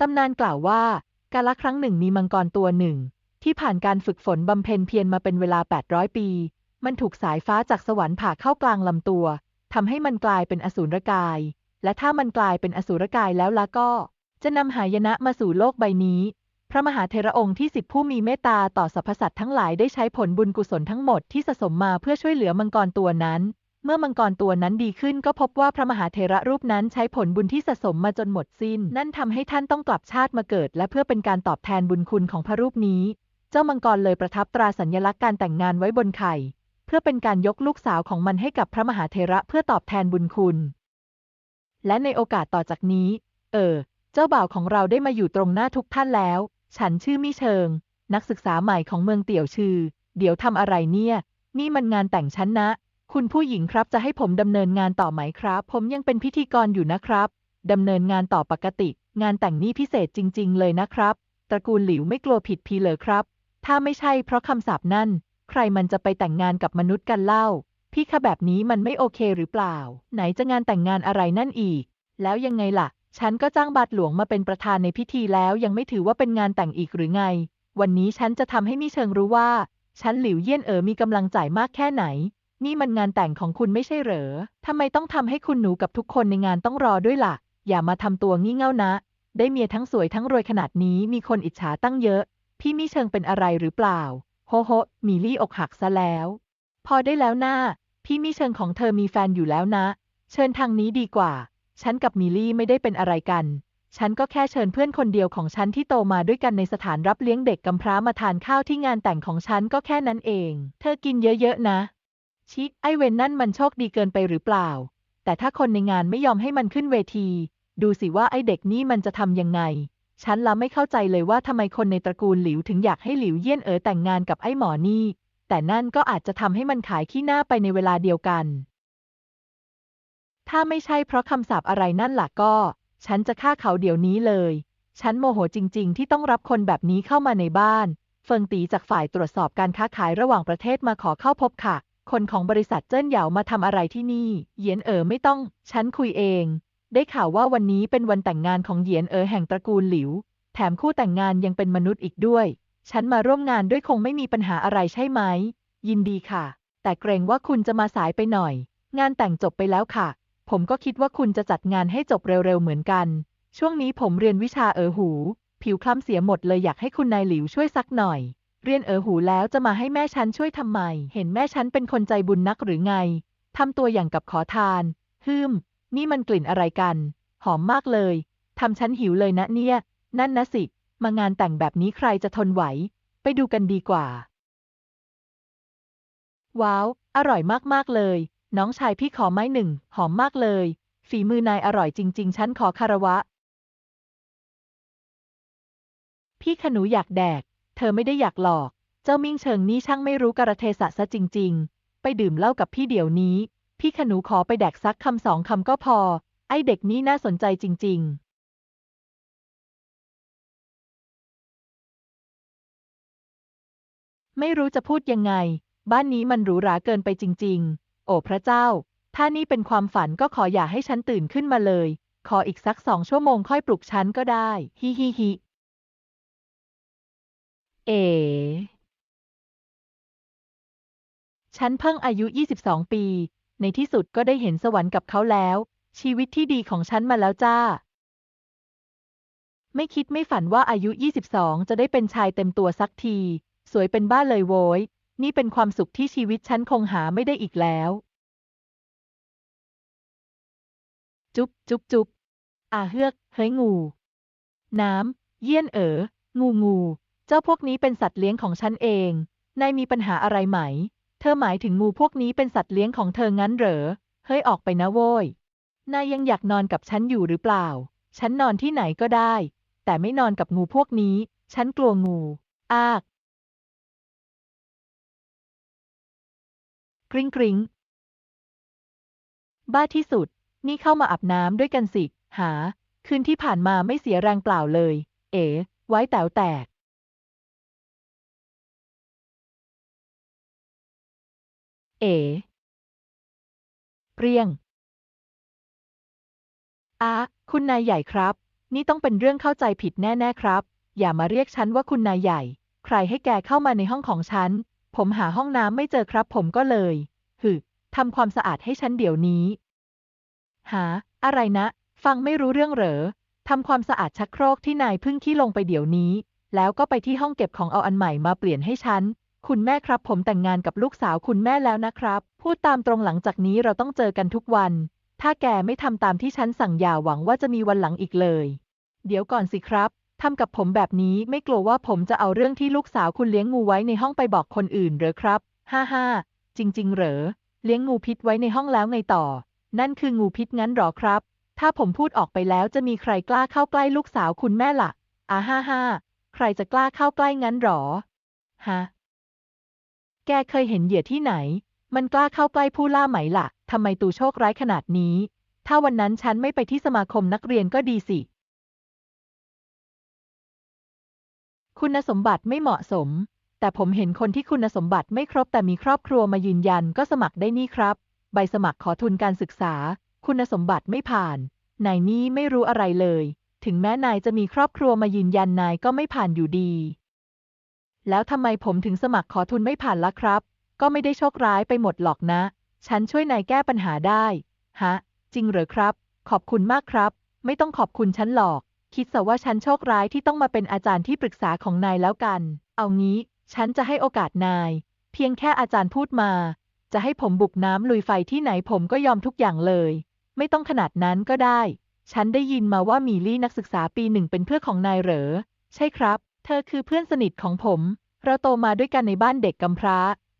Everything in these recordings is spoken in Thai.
ตำนานกล่าวว่า กาลครั้งหนึ่งมีมังกรตัวหนึ่ง ที่ผ่านการฝึกฝนบำเพ็ญเพียรมาเป็นเวลา 800 ปี มันถูกสายฟ้าจากสวรรค์ผ่าเข้ากลางลำตัวทำให้มันกลายเป็นอสูรกาย และถ้ามันกลายเป็นอสูรกายแล้วล่ะก็ จะนำหายนะมาสู่โลกใบนี้ พระมหาเทระองค์ที่สิบผู้มีเมตตาต่อสรรพสัตว์ทั้งหลายได้ใช้ผลบุญกุศลทั้งหมดที่สะสมมาเพื่อช่วยเหลือมังกรตัวนั้น เมื่อมังกรตัวนั้นดีขึ้นก็พบว่าพระมหาเทระรูปนั้นใช้ผลบุญที่สะสมมาจนหมดสิ้น นั่นทำให้ท่านต้องกลับชาติมาเกิด และเพื่อเป็นการตอบแทนบุญคุณของพระรูปนี้ เจ้ามังกรเลยประทับตราสัญลักษณ์การแต่งงานไว้บนไข่ เพื่อเป็นการยกลูกสาวของมันให้กับพระมหาเทระเพื่อตอบแทนบุญคุณ และในโอกาสต่อจากนี้ เออ เจ้าบ่าวของเราได้มาอยู่ตรงหน้าทุกท่านแล้ว ฉันชื่อมิเชิง นักศึกษาใหม่ของเมืองเตี่ยวชือเดี๋ยวทำอะไรเนี่ย นี่มันงานแต่งฉันนะ คุณผู้หญิงครับจะให้ผมดำเนินงานต่อไหมครับ ผมยังเป็นพิธีกรอยู่นะครับดำเนินงานต่อปกติ งานแต่งนี่พิเศษจริง ๆ เลยนะครับ ตระกูลหลิวไม่กลัวผิดพีเลยครับ ถ้าไม่ใช่เพราะคำสาปนั่น ใครมันจะไปแต่งงานกับมนุษย์กันเล่า พี่คะแบบนี้มันไม่โอเคหรือเปล่า ไหนจะงานแต่งงานอะไรนั่นอีก แล้วยังไงล่ะ ฉันก็จ้างบาทหลวงมาเป็นประธานในพิธีแล้วยังไม่ถือว่าเป็นงานแต่งอีกหรือไง วันนี้ฉันจะทำให้มิเชิงรู้ว่า ฉันหลิวเยี่ยนเอ๋อมีกำลังจ่ายมากแค่ไหน นี่มันงานแต่งของคุณไม่ใช่เหรอ ทำไมต้องทำให้คุณหนูกับทุกคนในงานต้องรอด้วยล่ะ อย่ามาทำตัวงี่เง่านะ ได้เมียทั้งสวยทั้งรวยขนาดนี้มีคนอิจฉาตั้งเยอะ พี่มิเชิงเป็นอะไรหรือเปล่า โฮโฮมีลี่อกหักซะแล้ว พอได้แล้วหน้า พี่มิเชิงของเธอมีแฟนอยู่แล้วนะ เชิญทางนี้ดีกว่า ฉันกับมิลี่ไม่ได้เป็นอะไรกัน ฉันก็แค่เชิญเพื่อนคนเดียวของฉันที่โตมาด้วยกันในสถานรับเลี้ยงเด็กกำพร้ามาทานข้าวที่งานแต่งของฉันก็แค่นั้นเอง เธอกินเยอะๆนะ ชิไอเวนนั่นมันโชคดีเกินไปหรือเปล่า แต่ถ้าคนในงานไม่ยอมให้มันขึ้นเวที ดูสิว่าไอเด็กนี่มันจะทำยังไง ฉันละไม่เข้าใจเลยว่าทำไมคนในตระกูลหลิวถึงอยากให้หลิวเยี่ยนเอ๋อแต่งงานกับไอหมอนี่ แต่นั่นก็อาจจะทำให้มันขายขี้หน้าไปในเวลาเดียวกัน ถ้าไม่ใช่เพราะคำสาปอะไรนั่นล่ะก็ ฉันจะฆ่าเขาเดี๋ยวนี้เลย ฉันโมโหจริง ๆ ที่ต้องรับคนแบบนี้เข้ามาในบ้าน เฟิงตีจากฝ่ายตรวจสอบการค้าขายระหว่างประเทศมาขอเข้าพบค่ะ คนของบริษัทเจิ้นเหยามาทำอะไรที่นี่ เหยียนเอ๋อไม่ต้อง ฉันคุยเอง ได้ข่าวว่าวันนี้เป็นวันแต่งงานของเหยียนเอ๋อแห่งตระกูลหลิว แถมคู่แต่งงานยังเป็นมนุษย์อีกด้วย ฉันมาร่วมงานด้วยคงไม่มีปัญหาอะไรใช่ไหม ยินดีค่ะ แต่เกรงว่าคุณจะมาสายไปหน่อย งานแต่งจบไปแล้วค่ะ ผมก็คิดว่าคุณจะจัดงานให้จบเร็วๆเหมือนกัน ช่วงนี้ผมเรียนวิชาเอ๋อหู ผิวคล้ำเสียหมดเลยอยากให้คุณนายหลิวช่วยสักหน่อย เรียนเอ๋อหูแล้วจะมาให้แม่ฉันช่วยทำไม เห็นแม่ฉันเป็นคนใจบุญนักหรือไง ทำตัวอย่างกับขอทาน ฮึม นี่มันกลิ่นอะไรกัน หอมมากเลย ทำฉันหิวเลยนะเนี่ย นั่นนะสิ มางานแต่งแบบนี้ใครจะทนไหว ไปดูกันดีกว่า ว้าว อร่อยมากๆเลย น้องชายพี่ขอไม้หนึ่ง หอมมากเลย ฝีมือนายอร่อยจริง ๆ ฉันขอคารวะ พี่ขนูอยากแดก เธอไม่ได้อยากหลอก เจ้ามิ่งเชิงนี่ช่างไม่รู้กระเทศะซะจริง ๆ ไปดื่มเหล้ากับพี่เดี๋ยวนี้ พี่ขนูขอไปแดกสักคำสองคำก็พอ ไอเด็กนี่น่าสนใจจริง ๆไม่รู้จะพูดยังไง บ้านนี้มันหรูหราเกินไปจริง ๆ โอ้พระเจ้า ถ้านี่เป็นความฝันก็ขออย่าให้ฉันตื่นขึ้นมาเลย ขออีกสักสองชั่วโมงค่อยปลุกฉันก็ได้ ฮิฮิฮิ เอ๋ฉันเพิ่งอายุ 22 ปี ในที่สุดก็ได้เห็นสวรรค์กับเขาแล้ว ชีวิตที่ดีของฉันมาแล้วจ้า ไม่คิดไม่ฝันว่าอายุ 22 จะได้เป็นชายเต็มตัวสักที สวยเป็นบ้าเลยโว้ย นี่เป็นความสุขที่ชีวิตฉันคงหาไม่ได้อีกแล้ว จุ๊บจุ๊บจุ๊บอาเฮือก เฮ้ยงู น้ำ เยี่ยนเอ๋อ งูงู เจ้าพวกนี้เป็นสัตว์เลี้ยงของฉันเอง นายมีปัญหาอะไรไหม เธอหมายถึงงูพวกนี้เป็นสัตว์เลี้ยงของเธองั้นเหรอ เฮ้ยออกไปนะโว้ย นายยังอยากนอนกับฉันอยู่หรือเปล่า ฉันนอนที่ไหนก็ได้ แต่ไม่นอนกับงูพวกนี้ ฉันกลัวงู อาก กริ๊งกริ๊งบ้าที่สุด นี่เข้ามาอาบน้ำด้วยกันสิ หา คืนที่ผ่านมาไม่เสียแรงเปล่าเลย เอ๋ ไว้แต๋วแตก เอ๋เปรียงอาคุณนายใหญ่ครับ นี่ต้องเป็นเรื่องเข้าใจผิดแน่ ๆ ครับ อย่ามาเรียกฉันว่าคุณนายใหญ่ ใครให้แกเข้ามาในห้องของฉัน ผมหาห้องน้ำไม่เจอครับ ผมก็เลย หึทำความสะอาดให้ฉันเดี๋ยวนี้ หา อะไรนะ ฟังไม่รู้เรื่องเหรอทำความสะอาดชักโครกที่นายเพึ่งขี้ลงไปเดี๋ยวนี้ แล้วก็ไปที่ห้องเก็บของเอาอันใหม่มาเปลี่ยนให้ฉัน คุณแม่ครับผมแต่งงานกับลูกสาวคุณแม่แล้วนะครับ พูดตามตรงหลังจากนี้เราต้องเจอกันทุกวัน ถ้าแกไม่ทำตามที่ฉันสั่งอย่าหวังว่าจะมีวันหลังอีกเลย เดี๋ยวก่อนสิครับทำกับผมแบบนี้ไม่กลัวว่าผมจะเอาเรื่องที่ลูกสาวคุณเลี้ยงงูไว้ในห้องไปบอกคนอื่นเหรอครับ ฮ่าฮ่าจริง ๆ เหรอ เลี้ยงงูพิษไว้ในห้องแล้วไงต่อ นั่นคืองูพิษงั้นหรอครับ ถ้าผมพูดออกไปแล้วจะมีใครกล้าเข้าใกล้ลูกสาวคุณแม่ละ่ะอ่าฮ่าฮ่าใครจะกล้าเข้าใกล้งั้นหรอ ฮะ แกเคยเห็นเหยื่อที่ไหน มันกล้าเข้าใกล้ผู้ล่าไหมละ่ะ ทำไมตูโชคร้ายขนาดนี้ ถ้าวันนั้นฉันไม่ไปที่สมาคมนักเรียนก็ดีสิ คุณสมบัติไม่เหมาะสม แต่ผมเห็นคนที่คุณสมบัติไม่ครบแต่มีครอบครัวมายืนยันก็สมัครได้นี่ครับ ใบสมัครขอทุนการศึกษา คุณสมบัติไม่ผ่าน นายนี่ไม่รู้อะไรเลย ถึงแม้นายจะมีครอบครัวมายืนยันนายก็ไม่ผ่านอยู่ดี แล้วทำไมผมถึงสมัครขอทุนไม่ผ่านล่ะครับ ก็ไม่ได้โชคร้ายไปหมดหรอกนะ ฉันช่วยนายแก้ปัญหาได้ ฮะ จริงเหรอครับ ขอบคุณมากครับ ไม่ต้องขอบคุณฉันหรอก คิดซะว่าฉันโชคร้ายที่ต้องมาเป็นอาจารย์ที่ปรึกษาของนายแล้วกัน เอางี้ ฉันจะให้โอกาสนาย เพียงแค่อาจารย์พูดมา จะให้ผมบุกน้ำลุยไฟที่ไหนผมก็ยอมทุกอย่างเลย ไม่ต้องขนาดนั้นก็ได้ ฉันได้ยินมาว่ามีลี่นักศึกษาปีหนึ่งเป็นเพื่อนของนายเหรอ ใช่ครับ ธอคือเพื่อนสนิทของผม เราโตมาด้วยกันในบ้านเด็กกำพร้า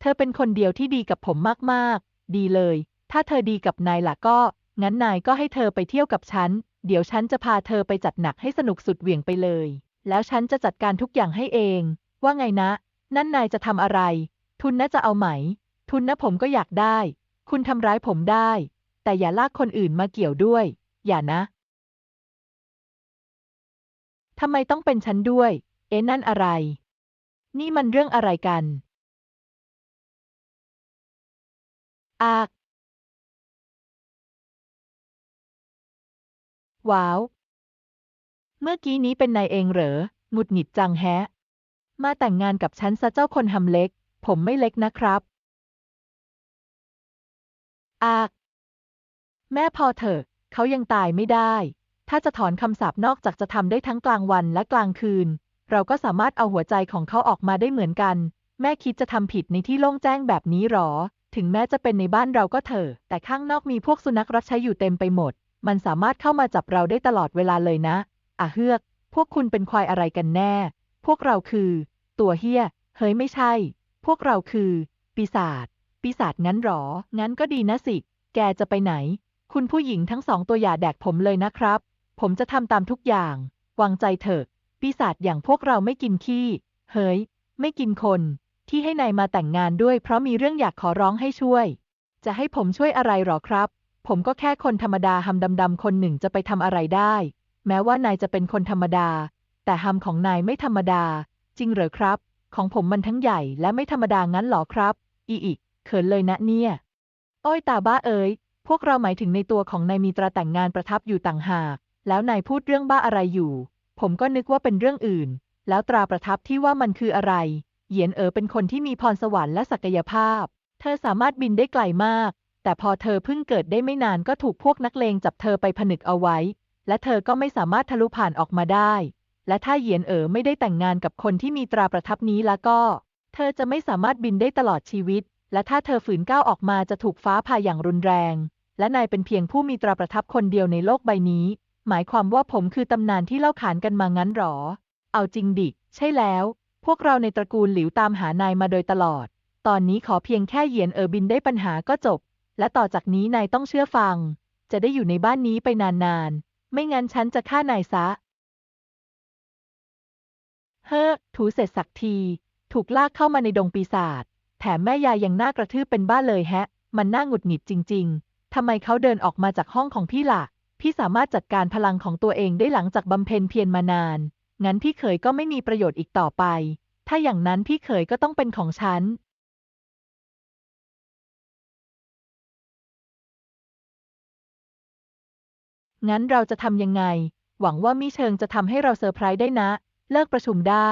เธอเป็นคนเดียวที่ดีกับผมมากๆ ดีเลย ถ้าเธอดีกับนายล่ะก็ งั้นนายก็ให้เธอไปเที่ยวกับฉัน เดี๋ยวฉันจะพาเธอไปจัดหนักให้สนุกสุดเหวี่ยงไปเลย แล้วฉันจะจัดการทุกอย่างให้เอง ว่าไงนะ นั่นนายจะทำอะไร ทุนนะจะเอาไหม ทุนนะผมก็อยากได้ คุณทำร้ายผมได้ แต่อย่าลากคนอื่นมาเกี่ยวด้วย อย่านะทำไมต้องเป็นฉันด้วย เอ๊ะนั่นอะไร นี่มันเรื่องอะไรกัน อาก ว้าว เมื่อกี้นี้เป็นนายเองเหรอหงุดหงิดจังแฮะ มาแต่งงานกับฉันซะเจ้าคนหำเล็ก ผมไม่เล็กนะครับ อาก แม่พอเถอะ เขายังตายไม่ได้ ถ้าจะถอนคำสาปนอกจากจะทำได้ทั้งกลางวันและกลางคืน เราก็สามารถเอาหัวใจของเขาออกมาได้เหมือนกัน แม่คิดจะทำผิดในที่โล่งแจ้งแบบนี้หรอ ถึงแม้จะเป็นในบ้านเราก็เถอะ แต่ข้างนอกมีพวกสุนัขรับใช้อยู่เต็มไปหมด มันสามารถเข้ามาจับเราได้ตลอดเวลาเลยนะอะเฮือก พวกคุณเป็นควายอะไรกันแน่ พวกเราคือ ตัวเฮียเฮ้ยไม่ใช่ พวกเราคือ ปีศาจ ปีศาจงั้นหรอ งั้นก็ดีนะสิ แกจะไปไหน คุณผู้หญิงทั้งสองตัวอย่าแดกผมเลยนะครับ ผมจะทำตามทุกอย่าง วางใจเถอะ ปีศาจอย่างพวกเราไม่กินขี้ เฮ้ย ไม่กินคน ที่ให้นายมาแต่งงานด้วยเพราะมีเรื่องอยากขอร้องให้ช่วย จะให้ผมช่วยอะไรหรอครับ ผมก็แค่คนธรรมดาหำดำๆคนหนึ่งจะไปทำอะไรได้ แม้ว่านายจะเป็นคนธรรมดา แต่หำของนายไม่ธรรมดา จริงเหรอครับ ของผมมันทั้งใหญ่และไม่ธรรมดางั้นหรอครับ อีอีกเขินเลยนะเนี่ย โอ้ยตาบ้าเอ๋ยพวกเราหมายถึงในตัวของนายมีตราแต่งงานประทับอยู่ต่างหาก แล้วนายพูดเรื่องบ้าอะไรอยู่ ผมก็นึกว่าเป็นเรื่องอื่น แล้วตราประทับที่ว่ามันคืออะไร เหยียนเอ๋อเป็นคนที่มีพรสวรรค์และศักยภาพ เธอสามารถบินได้ไกลมาก แต่พอเธอเพิ่งเกิดได้ไม่นานก็ถูกพวกนักเลงจับเธอไปผนึกเอาไว้ และเธอก็ไม่สามารถทะลุผ่านออกมาได้ และถ้าเหยียนเอ๋อไม่ได้แต่งงานกับคนที่มีตราประทับนี้แล้วก็ เธอจะไม่สามารถบินได้ตลอดชีวิต และถ้าเธอฝืนก้าวออกมาจะถูกฟ้าผ่าอย่างรุนแรง และนายเป็นเพียงผู้มีตราประทับคนเดียวในโลกใบนี้ หมายความว่าผมคือตำนานที่เล่าขานกันมางั้นหรอ เอาจริงดิ ใช่แล้ว พวกเราในตระกูลหลิวตามหานายมาโดยตลอด ตอนนี้ขอเพียงแค่เหยียนเออบินได้ปัญหาก็จบ และต่อจากนี้นายต้องเชื่อฟัง จะได้อยู่ในบ้านนี้ไปนานๆ ไม่งั้นฉันจะฆ่านายซะ เฮ้อ ถูเสร็จสักที ถูกลากเข้ามาในดงปีศาจ แถมแม่ยายยังน่ากระทืบเป็นบ้าเลยแฮะ มันน่าหงุดหงิดจริง ๆทำไมเขาเดินออกมาจากห้องของพี่ล่ะ พี่สามารถจัดการพลังของตัวเองได้หลังจากบำเพ็ญเพียรมานาน งั้นพี่เขยก็ไม่มีประโยชน์อีกต่อไป ถ้าอย่างนั้นพี่เขยก็ต้องเป็นของฉัน งั้นเราจะทำยังไง หวังว่ามิเชิงจะทำให้เราเซอร์ไพรส์ได้นะ เลิกประชุมได้